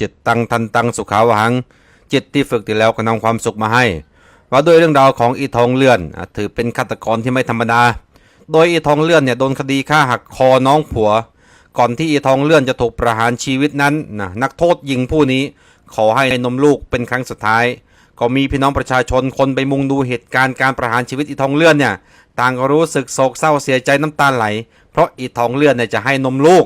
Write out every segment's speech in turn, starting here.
จิตตังทันตังสุขาวหัง จิตที่ฝึกดีแล้วก็นำความสุขมาให้ว่าด้วยเรื่องราวของอีทองเลื่อนถือเป็นฆาตกรที่ไม่ธรรมดา โดยอีทองเลื่อนเนี่ยโดนคดีฆ่าหักคอน้องผัว ก่อนที่อีทองเลื่อนจะถูกประหารชีวิตนั้นนะนักโทษหญิงผู้นี้ ขอให้นมลูกเป็นครั้งสุดท้าย ก็มีพี่น้องประชาชนคนไปมุงดูเหตุการณ์การประหารชีวิตอีทองเลื่อนเนี่ยต่างก็รู้สึกโศกเศร้าเสียใจน้ำตาไหล เพราะอีทองเลื่อนเนี่ยจะให้นมลูก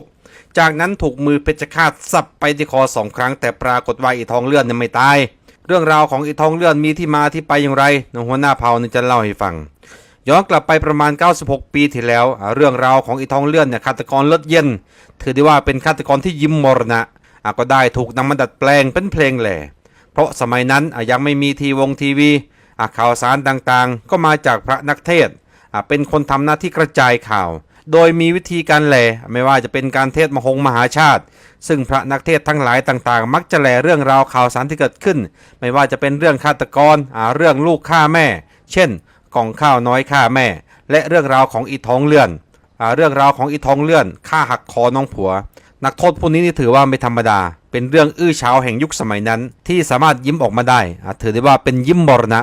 จากนั้นถูกมือเพชฌฆาตสับไปที่คอสองครั้ง แต่ปรากฏว่าอีทองเลื่อนเนี่ยไม่ตาย เรื่องราวของอีทองเลื่อนมีที่มาที่ไปอย่างไรนหัวหน้าเผ่านี่จะเล่าให้ฟังย้อนกลับไปประมาณ 96 ปีที่แล้ว เรื่องราวของอีทองเลื่อนเนี่ยฆาตกรเลือดเย็น ถือได้ว่าเป็นฆาตกรที่ยิ้มมรณะอะก็ได้ถูกนำมาดัดแปลงเป็นเพลงแหล่ เพราะสมัยนั้นยังไม่มีทีวงทีวีข่าวสารต่างๆ ก็มาจากพระนักเทศ เป็นคนทำหน้าที่กระจายข่าว โดยมีวิธีการแหล่ไม่ว่าจะเป็นการเทศมหงมหาชาติ ซึ่งพระนักเทศทั้งหลายต่างๆ มักจะแหล่เรื่องราวข่าวสารที่เกิดขึ้น ไม่ว่าจะเป็นเรื่องฆาตกรเรื่องลูกฆ่าแม่ เช่นกล่องข้าวน้อยฆ่าแม่ และเรื่องราวของอีทองเลื่อนอเรื่องราวของอีทองเลื่อนฆ่าหักคอน้องผัว นักโทษผู้นี้นี่ถือว่าไม่ธรรมดา เป็นเรื่องอื้อเฉาแห่งยุคสมัยนั้น ที่สามารถยิ้มออกมาได้ถือได้ว่าเป็นยิ้มมรณะ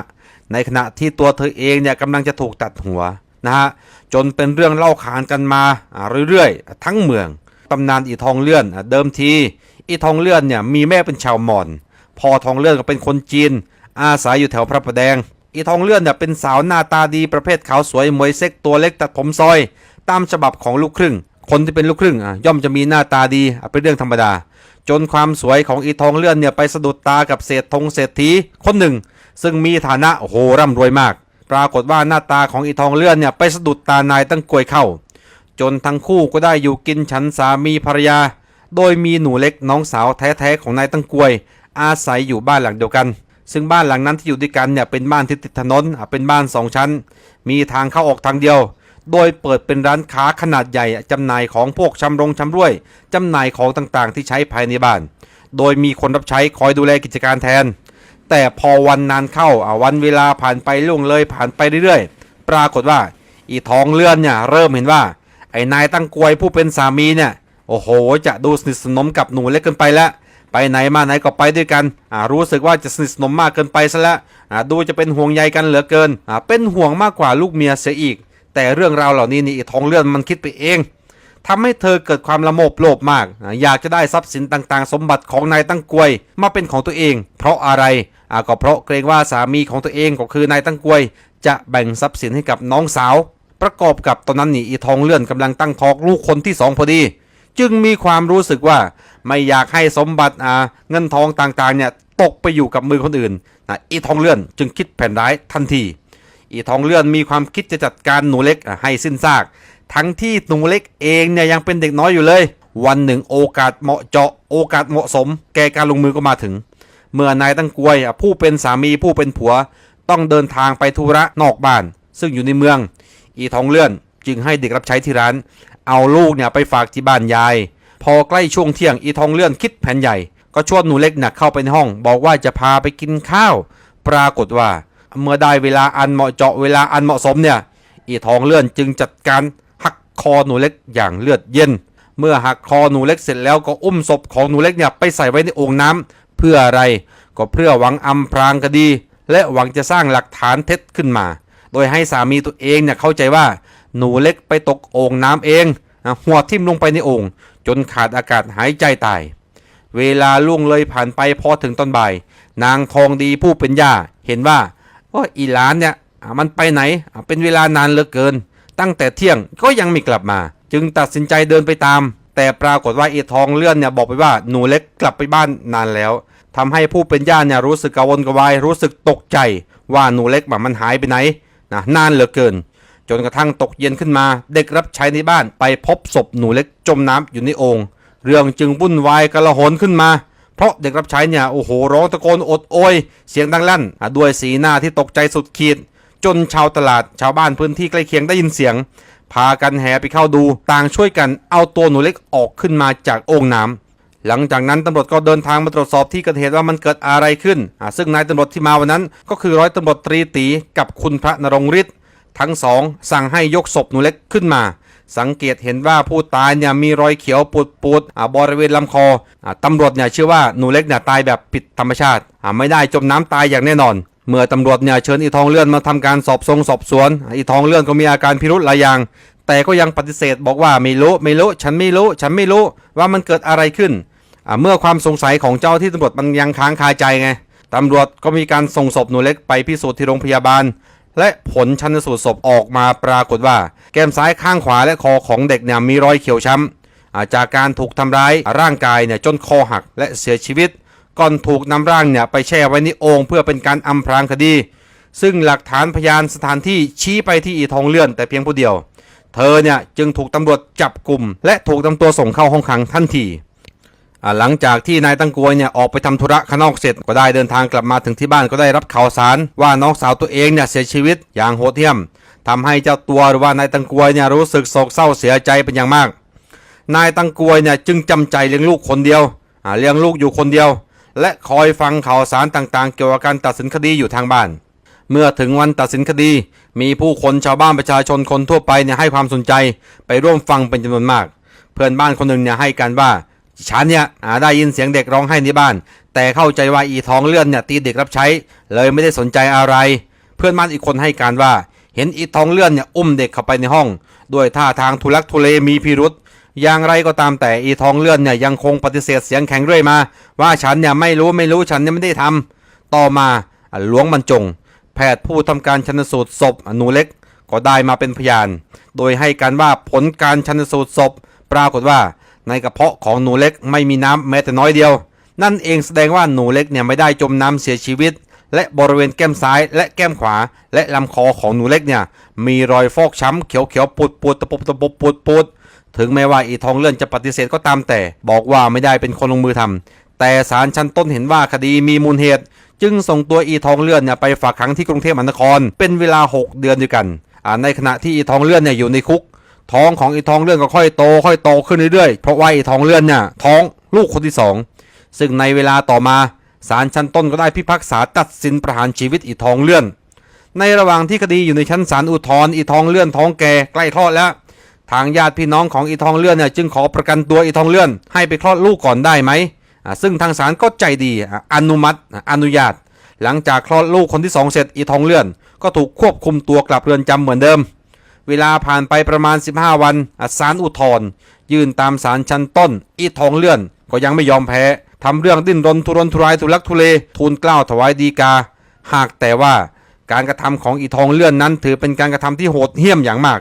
ในขณะที่ตัวเธอเองเนี่ยกำลังจะถูกตัดหัว นะฮะจนเป็นเรื่องเล่าขานกันมาเรื่อยๆ ทั้งเมืองตำนานอีทองเลื่อนเดิมทีอีทองเลื่อนเนี่ยมีแม่เป็นชาวมอญพ่อทองเลื่อนก็เป็นคนจีน อาศัยอยู่แถวพระประแดง อีทองเลื่อนเนี่ยเป็นสาวหน้าตาดีประเภทขาวสวยมวยเซ็กตัวเล็กตัดผมซอย ตามฉบับของลูกครึ่ง คนที่เป็นลูกครึ่งอะย่อมจะมีหน้าตาดีเป็นเรื่องธรรมดา จนความสวยของอีทองเลื่อนเนี่ยไปสะดุดตากับเศรษฐงเศรษฐีคนหนึ่ง ซึ่งมีฐานะโหร่ำรวยมาก ปรากฏว่าหน้าตาของอีทองเลื่อนเนี่ยไปสะดุดตานายตั้งกวยเข้า จนทั้งคู่ก็ได้อยู่กินฉันสามีภรรยา โดยมีหนูเล็กน้องสาวแท้ๆของนายตั้งกวย อาศัยอยู่บ้านหลังเดียวกัน ซึ่งบ้านหลังนั้นที่อยู่ด้วยกันเนี่ยเป็นบ้านที่ติดถนนเป็นบ้านสองชั้น มีทางเข้าออกทางเดียว โดยเปิดเป็นร้านค้าขนาดใหญ่จำหน่ายของพวกชำรงชำร่วยจำหน่ายของต่างๆ ที่ใช้ภายในบ้าน โดยมีคนรับใช้คอยดูแลกิจการแทน แต่พอวันนานเข้าอะวันเวลาผ่านไปล่วงเลยผ่านไปเรื่อยๆ ปรากฏว่า อีทองเลื่อนเนี่ยเริ่มเห็นว่า ไอ้นายตั้งกวยผู้เป็นสามีเนี่ยโอ้โห จะดูสนิทสนมกับหนูเล็กเกินไปแล้วไปไหนมาไหนก็ไปด้วยกันอ่ารู้สึกว่าจะสนิทสนมมากเกินไปซะแล้วอ่าดูจะเป็นห่วงใยกันเหลือเกินอ่าเป็นห่วงมากกว่าลูกเมียเสียอีก แต่เรื่องราวเหล่านี้นี่อีทองเลื่อนมันคิดไปเอง ทำให้เธอเกิดความละโมบโลภมากอ่าอยากจะได้ทรัพย์สินต่างๆ สมบัติของนายตั้งกวย มาเป็นของตัวเอง เพราะอะไรอ่าก็เพราะเกรงว่าสามีของตัวเองก็คือนายตั้งกวย จะแบ่งทรัพย์สินให้กับน้องสาว ประกอบกับตอนนั้นนี่อีทองเลื่อนกำลังตั้งท้องลูกคนที่สองพอดี จึงมีความรู้สึกว่าไม่อยากให้สมบัติอ่าเงินทองต่างๆเนี่ยตกไปอยู่กับมือคนอื่นนะอีทองเลื่อนจึงคิดแผนร้ายทันทีอีทองเลื่อนมีความคิดจะจัดการหนูเล็กให้สิ้นซาก ทั้งที่หนูเล็กเองเนี่ยยังเป็นเด็กน้อยอยู่เลย วันหนึ่งโอกาสเหมาะเจาะโอกาสเหมาะสม แก่การลงมือก็มาถึง เมื่อนายตั้งกวยผู้เป็นสามีผู้เป็นผัว ต้องเดินทางไปธุระนอกบ้าน ซึ่งอยู่ในเมือง อีทองเลื่อนจึงให้เด็กรับใช้ที่ร้าน เอาลูกเนี่ยไปฝากที่บ้านยาย พอใกล้ช่วงเที่ยงอีทองเลื่อนคิดแผนใหญ่ ก็ชวนหนูเล็กน่ะเข้าไปในห้อง บอกว่าจะพาไปกินข้าว ปรากฏว่า เมื่อได้เวลาอันเหมาะเจาะเวลาอันเหมาะสมเนี่ยอีทองเลื่อนจึงจัดการ คอหนูเล็กอย่างเลือดเย็น เมื่อหักคอหนูเล็กเสร็จแล้วก็อุ้มศพของหนูเล็กเนี่ยไปใส่ไว้ในโอ่งน้ำเพื่ออะไร ก็เพื่อหวังอำพรางคดี และหวังจะสร้างหลักฐานเท็จขึ้นมา โดยให้สามีตัวเองเนี่ยเข้าใจว่าหนูเล็กไปตกโอ่งน้ำเองนะหัวทิ่มลงไปในโอ่งจนขาดอากาศหายใจตาย เวลาล่วงเลยผ่านไปพอถึงตอนบ่าย นางทองดีผู้เป็นย่าเห็นว่าว่าอีหลานเนี่ยมันไปไหนเป็นเวลานานเหลือเกิน ตั้งแต่เที่ยงก็ยังไม่กลับมา จึงตัดสินใจเดินไปตาม แต่ปรากฏว่าอีทองเลื่อนเนี่ยบอกไปว่าหนูเล็กกลับไปบ้านนานแล้วทำให้ผู้เป็นย่าเนี่ยรู้สึกกระวนกระวายรู้สึกตกใจ ว่าหนูเล็กแบบมันหายไปไหนนะนานเหลือเกิน จนกระทั่งตกเย็นขึ้นมา เด็กรับใช้ในบ้านไปพบศพหนูเล็กจมน้ำอยู่ในโองเรื่องจึงวุ่นวายกระหนขึ้นมาเพราะเด็กรับใช้เนี่ยโอ้โหร้องตะโกนอดโอย เสียงดังลั่นด้วยสีหน้าที่ตกใจสุดขีด จนชาวตลาดชาวบ้านพื้นที่ใกล้เคียงได้ยินเสียง พากันแห่ไปเข้าดูต่างช่วยกันเอาตัวหนูเล็กออกขึ้นมาจากโอ่งน้ำหลังจากนั้นตำรวจก็เดินทางมาตรวจสอบที่เกิดเหตุว่ามันเกิดอะไรขึ้น ซึ่งนายตำรวจที่มาวันนั้น ก็คือร้อยตำรวจตรีตีกับคุณพระนรงฤทธิ์ทั้งสองสั่งให้ยกศพหนูเล็กขึ้นมาสังเกตเห็นว่าผู้ตายเนี่ยมีรอยเขียวปูดๆอ่าบริเวณลำคออตำรวจเนี่ยเชื่อว่าหนูเล็กเนี่ยตายแบบผิดธรรมชาติ ไม่ได้จมน้ำตายอย่างแน่นอน เมื่อตำรวจเนี่ยเชิญอีทองเลื่อนมาทำการสอบทรงสอบสวน อีทองเลื่อนก็มีอาการพิรุธหลายอย่าง แต่ก็ยังปฏิเสธบอกว่าไม่รู้ไม่รู้ฉันไม่รู้ฉันไม่รู้ว่ามันเกิดอะไรขึ้น เมื่อความสงสัยของเจ้าที่ตำรวจมันยังค้างคาใจไงตำรวจก็มีการส่งศพหนูเล็กไปพิสูจน์ที่โรงพยาบาล และผลชันสูตรศพออกมาปรากฏว่า แก้มซ้ายข้างขวาและคอของเด็กเนี่ยมีรอยเขียวช้ำจากการถูกทำร้ายร่างกายเนี่ยจนคอหักและเสียชีวิต ก่อนถูกนำร่างเนี่ยไปแช่ไว้ในโอ่งเพื่อเป็นการอำพรางคดี ซึ่งหลักฐานพยานสถานที่ชี้ไปที่อีทองเลื่อนแต่เพียงผู้เดียว เธอเนี่ยจึงถูกตำรวจจับกลุ่ม และถูกนำตัวส่งเข้าห้องขังทันทีหลังจากที่นายตั้งกวยเนี่ยออกไปทำธุระข้างนอกเสร็จก็ได้เดินทางกลับมาถึงที่บ้านก็ได้รับข่าวสารว่าน้องสาวตัวเองเนี่ยเสียชีวิตอย่างโหดเหี้ยมทำให้เจ้าตัวหรือว่านายตั้งกวยเนี่ยรู้สึกโศกเศร้าเสียใจเป็นอย่างมาก นายตั้งกวยเนี่ยจึงจำใจเลี้ยงลูกคนเดียวเลี้ยงลูกอยู่คนเดียว และคอยฟังข่าวสารต่างๆ เกี่ยวกับการตัดสินคดีอยู่ทางบ้าน เมื่อถึงวันตัดสินคดี มีผู้คนชาวบ้านประชาชนคนทั่วไปเนี่ยให้ความสนใจไปร่วมฟังเป็นจำนวนมาก เพื่อนบ้านคนหนึ่งเนี่ยให้การว่าฉันเนี่ยอาได้ยินเสียงเด็กร้องไห้ในบ้าน แต่เข้าใจว่าอีท้องเลื่อนเนี่ยตีเด็กรับใช้ เลยไม่ได้สนใจอะไร เพื่อนบ้านอีกคนให้การว่า เห็นอีท้องเลื่อนเนี่ยอุ้มเด็กเข้าไปในห้อง ด้วยท่าทางทุลักทุเลมีพิรุษ อย่างไรก็ตามแต่อีทองเลื่อนเนี่ยยังคงปฏิเสธเสียงแข็งเรื่อยมา ว่าฉันเนี่ยไม่รู้ไม่รู้ฉันเนี่ยไม่ได้ทำต่อมาหลวงบรรจง แพทย์ผู้ทำการชันสูตรศพหนูเล็กก็ได้มาเป็นพยาน โดยให้การว่าผลการชันสูตรศพ ปรากฏว่าในกระเพาะของหนูเล็กไม่มีน้ำแม้แต่น้อยเดียว นั่นเองแสดงว่าหนูเล็กเนี่ยไม่ได้จมน้ำเสียชีวิต และบริเวณแก้มซ้าย และแก้มขวา และลำคอของหนูเล็กเนี่ยมีรอยฟอกช้ำเขียวๆปูดปูดๆตะปุบตะปุบปูดปูดๆ ถึงแม้ว่าอีทองเลื่อนจะปฏิเสธก็ตามแต่ บอกว่าไม่ได้เป็นคนลงมือทำแต่ศาลชั้นต้นเห็นว่าคดีมีมูลเหตุ จึงส่งตัวอีทองเลื่อนเนี่ยไปฝากขังที่กรุงเทพมหานคร เป็นเวลา 6 เดือนด้วยกันในขณะที่อีทองเลื่อนเนี่ยอยู่ในคุก ท้องของอีทองเลื่อนก็ค่อยโต ค่อยโตขึ้นเรื่อยๆเพราะว่าอีทองเลื่อนเนี่ยท้องลูกคนที่สองซึ่งในเวลาต่อมาศาลชั้นต้นก็ได้พิพากษาตัดสินประหารชีวิตอีทองเลื่อน ในระหว่างที่คดีอยู่ในชั้นศาลอุทธรณ์อีทองเลื่อนท้องแก่ใกล้คลอดแล้ว ทางญาติพี่น้องของอีทองเลื่อนเนี่ยจึงขอประกันตัวอีทองเลื่อน ให้ไปคลอดลูกก่อนได้ไหมซึ่งทางศาลก็ใจดีอนุมัติอนุญาต หลังจากคลอดลูกคนที่สองเสร็จอีทองเลื่อน ก็ถูกควบคุมตัวกลับเรือนจำเหมือนเดิม เวลาผ่านไปประมาณ 15 วันศาลอุทธร์ยื่นตามศาลชั้นต้น อีทองเลื่อน ก็ยังไม่ยอมแพ้ทำเรื่องดิ้นรนทุรนทุรายทุลักทุเลทูลกล้าวถวายดีกา หากแต่ว่าการกระทำของอีทองเลื่อนนั้นถือเป็นการกระทำที่โหดเหี้ยมอย่างมาก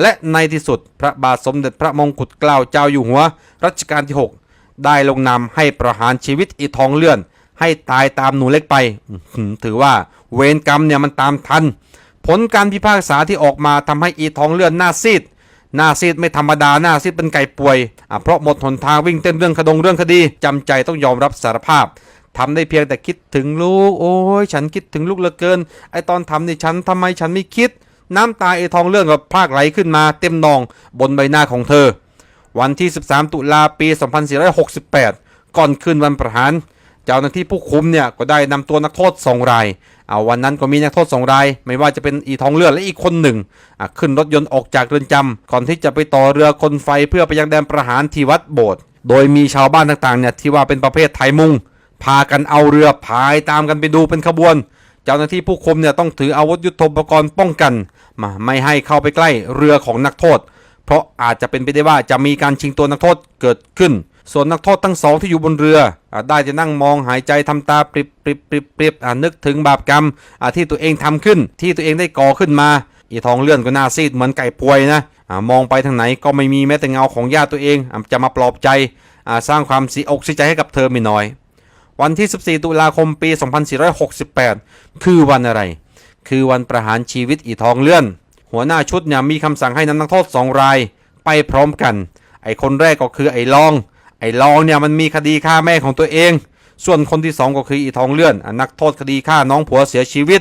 และในที่สุดพระบาทสมเด็จพระมงกุฎเกล้าเจ้าอยู่หัว รัชกาลที่ 6 ได้ลงนามให้ประหารชีวิตอีทองเลื่อน ให้ตายตามหนูเล็กไป ถือว่าเวรกรรมเนี่ยมันตามทัน ผลการพิพากษาที่ออกมาทำให้อีทองเลื่อนหน้าซีดหน้าซีดไม่ธรรมดาหน้าซีดเป็นไก่ป่วย เพราะหมดหนทางวิ่งเต้นเรื่องคดงเรื่องคดีจำใจต้องยอมรับสารภาพทำได้เพียงแต่คิดถึงลูก โอ้ยฉันคิดถึงลูกเหลือเกิน ไอตอนทำนี่ฉันทำไมฉันไม่คิด น้ำตาไอทองเลื่อนกับพรากไหลขึ้นมาเต็มนองบนใบหน้าของเธอ วันที่ 13 ตุลาปี 2468 ก่อนคืนวันประหาร เจ้าหน้าที่ผู้คุมเนี่ยก็ได้นำตัวนักโทษสองรายเอาวันนั้นก็มีนักโทษสองราย ไม่ว่าจะเป็นอีทองเลือดและอีกคนหนึ่งอะขึ้นรถยนต์ออกจากเรือนจำก่อนที่จะไปต่อเรือคนไฟเพื่อไปยังแดนประหารที่วัดโบสถ์โดยมีชาวบ้านต่างๆเนี่ยที่ว่าเป็นประเภทไทยมุงพากันเอาเรือพายตามกันไปดูเป็นขบวน เจ้าหน้าที่ผู้คุมเนี่ยต้องถืออาวุธยุทโธปกรณ์ป้องกันมาไม่ให้เข้าไปใกล้เรือของนักโทษ เพราะอาจจะเป็นไปได้ว่าจะมีการชิงตัวนักโทษเกิดขึ้น ส่วนนักโทษทั้งสองที่อยู่บนเรืออาได้จะนั่งมองหายใจทำตาปริบปริบปริบปริบนึกถึงบาปกรรมที่ตัวเองทำขึ้น ที่ตัวเองได้ก่อขึ้นมาอีทองเลื่อนก็หน่าซีดเหมือนไก่ป่วยนะอมองไปทางไหนก็ไม่มีแม้แต่เงาของญาติตัวเองอจะมาปลอบใจสร้างความสีอกสีใจให้กับเธอไม่น้อย วันที่ 14 ตุลาคมปี 2468 คือวันอะไร คือวันประหารชีวิตอีทองเลื่อน หัวหน้าชุดเนี่ยมีคำสั่งให้นำนักโทษสองราย ไปพร้อมกัน ไอ้คนแรกก็คือไอ้ลอง ไอ้ลองเนี่ยมันมีคดีฆ่าแม่ของตัวเอง ส่วนคนที่สองก็คืออีทองเลื่อนอนักโทษคดีฆ่าน้องผัวเสียชีวิต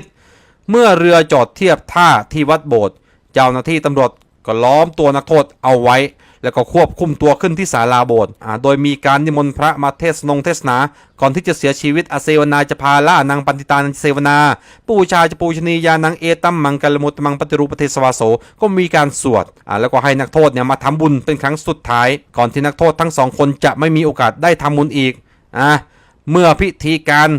เมื่อเรือจอดเทียบท่าที่วัดโบสถ์เจ้าหน้าที่ตำรวจก็ล้อมตัวนักโทษเอาไว้ แล้วก็ควบคุมตัวขึ้นที่ศาลาโบสถ์โดยมีการนิมนต์พระมาเทศนงเทศนา ก่อนที่จะเสียชีวิตอาเซวนาจะพาล่านางปันติตานเซวนา ปูชาจะปูชนียานางเอตัมมังกลมุตมังปฏิรูปเทศวาโสก็มีการสวดแล้วก็ให้นักโทษเนี่ยมาทำบุญเป็นครั้งสุดท้าย ก่อนที่นักโทษทั้งสองคนจะไม่มีโอกาสได้ทำบุญอีกอ่าเมื่อพิธีการ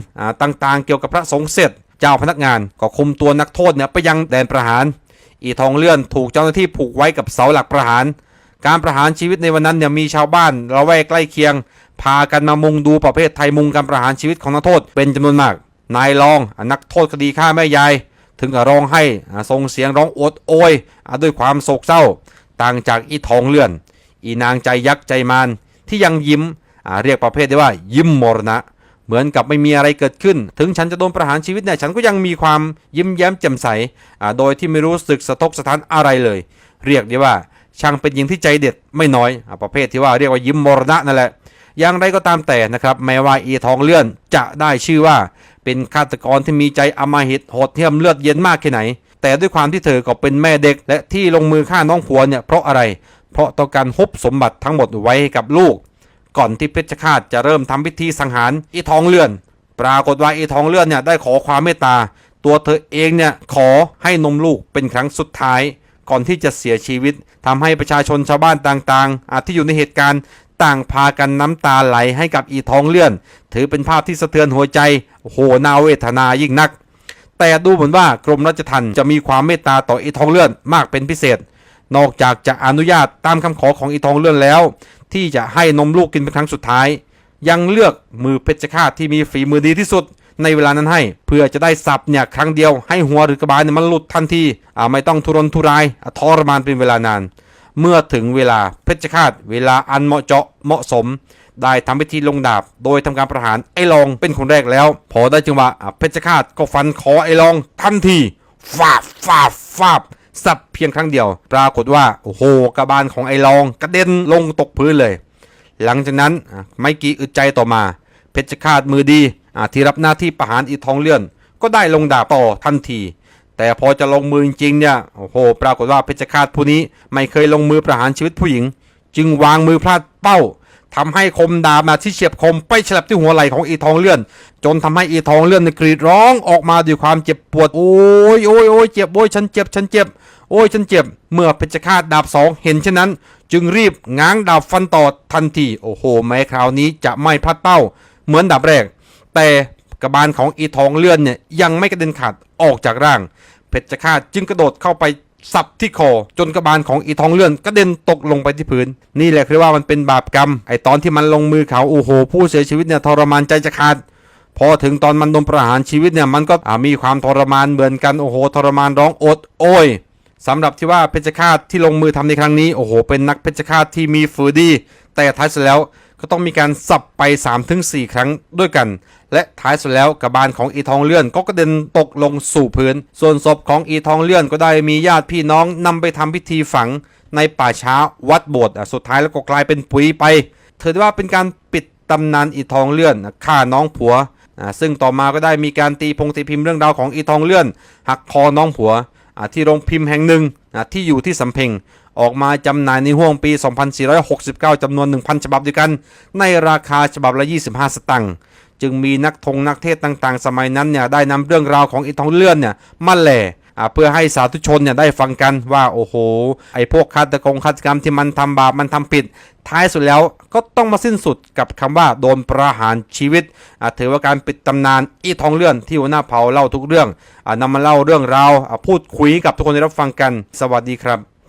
ต่างๆ เกี่ยวกับพระสงฆ์เสร็จ เจ้าพนักงานก็คุมตัวนักโทษเนี่ยไปยังแดนประหาร อีทองเลื่อนถูกเจ้าหน้าที่ผูกไว้กับเสาหลักประหาร การประหารชีวิตในวันนั้นเนี่ยมีชาวบ้านละแวกใกล้เคียง พากันมามุงดูประเภทไทยมุงการประหารชีวิตของนักโทษเป็นจำนวนมาก นายรองอนักโทษคดีฆ่าแม่ยาย ถึงกับร้องไห้อะส่งเสียงร้องโอดโอยอด้วยความโศกเศร้า ต่างจากอีทองเลื่อน อีนางใจยักษ์ใจมารที่ยังยิ้มเรียกประเภทได้ว่ายิ้มมรณะ เหมือนกับไม่มีอะไรเกิดขึ้น ถึงฉันจะโดนประหารชีวิตเนี่ยฉันก็ยังมีความยิ้มแย้มแจ่มใสโดยที่ไม่รู้สึกสะทกสะท้านอะไรเลย เรียกได้ว่า ช่างเป็นหญิงที่ใจเด็ดไม่น้อยอประเภทที่ว่าเรียกว่ายิ้มมรณะนั่นแหละอย่างไรก็ตามแต่นะครับแม้ว่าอีทองเลื่อนจะได้ชื่อว่า เป็นฆาตกรที่มีใจอำมหิตโหดเหี้ยมเลือดเย็นมากแค่ไหน แต่ด้วยความที่เธอก็เป็นแม่เด็ก และที่ลงมือฆ่าน้องผัวเนี่ยเพราะอะไร เพราะต้องการฮุบสมบัติทั้งหมดไว้กับลูก ก่อนที่เพชฌฆาตจะเริ่มทำพิธีสังหารอีทองเลื่อน ปรากฏว่าอีทองเลื่อนเนี่ยได้ขอความเมตตา ตัวเธอเองเนี่ยขอให้นมลูกเป็นครั้งสุดท้าย ก่อนที่จะเสียชีวิตทำให้ประชาชนชาวบ้านต่างๆ อาที่อยู่ในเหตุการณ์ต่างพากันน้ำตาไหลให้กับอีทองเลื่อน ถือเป็นภาพที่สะเทือนหัวใจโหนาเวทนายิ่งนัก แต่ดูเหมือนว่ากรมราชทัณฑ์จะมีความเมตตาต่ออีทองเลื่อนมากเป็นพิเศษ นอกจากจะอนุญาตตามคำขอของอีทองเลื่อนแล้ว ที่จะให้นมลูกกินเป็นครั้งสุดท้าย ยังเลือกมือเพชฌฆาตที่มีฝีมือดีที่สุด ในเวลานั้นให้ เพื่อจะได้สับเนี่ยครั้งเดียวให้หัวหรือกระบาลเนี่ยมันหลุดทันทีอ่าไม่ต้องทุรนทุรายทรมานเป็นเวลานาน เมื่อถึงเวลาเพชฌฆาตเวลาอันเหมาะเจาะเหมาะสม ได้ทำพิธีลงดาบ โดยทำการประหารไอ้ลองเป็นคนแรกแล้ว พอได้จังหวะเพชฌฆาตก็ฟันคอไอ้ลองทันทีฟาบฟาบฟาบสับเพียงครั้งเดียว ปรากฏว่าโอ้โหกระบาลของไอ้ลองกระเด็นลงตกพื้นเลย หลังจากนั้นไม่กี่อึดใจต่อมา เพชฌฆาตมือดี ที่รับหน้าที่ประหารอีทองเลื่อน ก็ได้ลงดาบต่อทันที แต่พอจะลงมือจริงเนี่ยโอ้โหปรากฏว่าเพชฌฆาตผู้นี้ไม่เคยลงมือประหารชีวิตผู้หญิง จึงวางมือพลาดเป้าทำให้คมดาบมาที่เฉียบคมไปฉลับที่หัวไหล่ของอีทองเลื่อน จนทำให้อีทองเลื่อนกรีดร้องออกมาด้วยความเจ็บปวดโอ้ยโอ้ยโอ้ยเจ็บโอ้ยฉันเจ็บฉันเจ็บโอ้ยฉันเจ็บ เมื่อเพชฌฆาตดาบสองเห็นเช่นนั้น จึงรีบง้างดาบฟันต่อทันที โอ้โหแม้คราวนี้จะไม่พลาดเป้า เหมือนดาบแรก แต่กระบาลของอีทองเลื่อนเนี่ยยังไม่กระเด็นขาดออกจากร่าง เพชฌฆาตจึงกระโดดเข้าไปสับที่คอจนกระบาลของอีทองเลื่อนกระเด็นตกลงไปที่พื้น นี่แหละคือว่ามันเป็นบาปกรรม ไอตอนที่มันลงมือเขาโอ้โห ผู้เสียชีวิตเนี่ยทรมานใจจะขาดพอถึงตอนมันโดนประหารชีวิตเนี่ยมันก็มีความทรมานเหมือนกันโอ้โหทรมานร้องโอดโอยสำหรับที่ว่าเพชฌฆาตที่ลงมือทำในครั้งนี้โอ้โหเป็นนักเพชฌฆาตที่มีฝือดี แต่ท้ายสุดแล้ว ก็ต้องมีการสับไป 3-4 ครั้งด้วยกัน และท้ายสุดแล้วกระบาลของอีทองเลื่อนก็กระเด็นตกลงสู่พื้น ส่วนศพของอีทองเลื่อนก็ได้มีญาติพี่น้องนำไปทำพิธีฝังในป่าช้าวัดโบสถ์อะสุดท้ายแล้วก็กลายเป็นปุ๋ยไปถือได้ว่าเป็นการปิดตำนานอีทองเลื่อนฆ่าน้องผัวอ่าซึ่งต่อมาก็ได้มีการตีพงตีพิมพ์เรื่องราวของอีทองเลื่อน หักคอน้องผัวอ่าที่โรงพิมพ์แห่งหนึ่งอ่าที่อยู่ที่สำเพ็ง ออกมาจำหน่ายในห่วงปี 2469 จำนวน 1,000 ฉบับด้วยกัน ในราคาฉบับละ 25 สตังค์ จึงมีนักทงนักเทศต่างๆ สมัยนั้นเนี่ยได้นำเรื่องราวของไอีทองเลื่อนเนี่ยมาแหล่เพื่อให้สาธุชนเนี่ยได้ฟังกันว่าโอ้โห ไอ้พวกฆาตกรฆาตกรรมที่มันทำบาปมันทำผิด ท้ายสุดแล้วก็ต้องมาสิ้นสุดกับคำว่าโดนประหารชีวิตถือว่าการปิดตำนานอีทองเลื่อนที่หัวหน้าเผาเล่าทุกเรื่องอ่านำมาเล่าเรื่องราวพูดคุยกับทุกคนได้รับฟังกัน สวัสดีครับ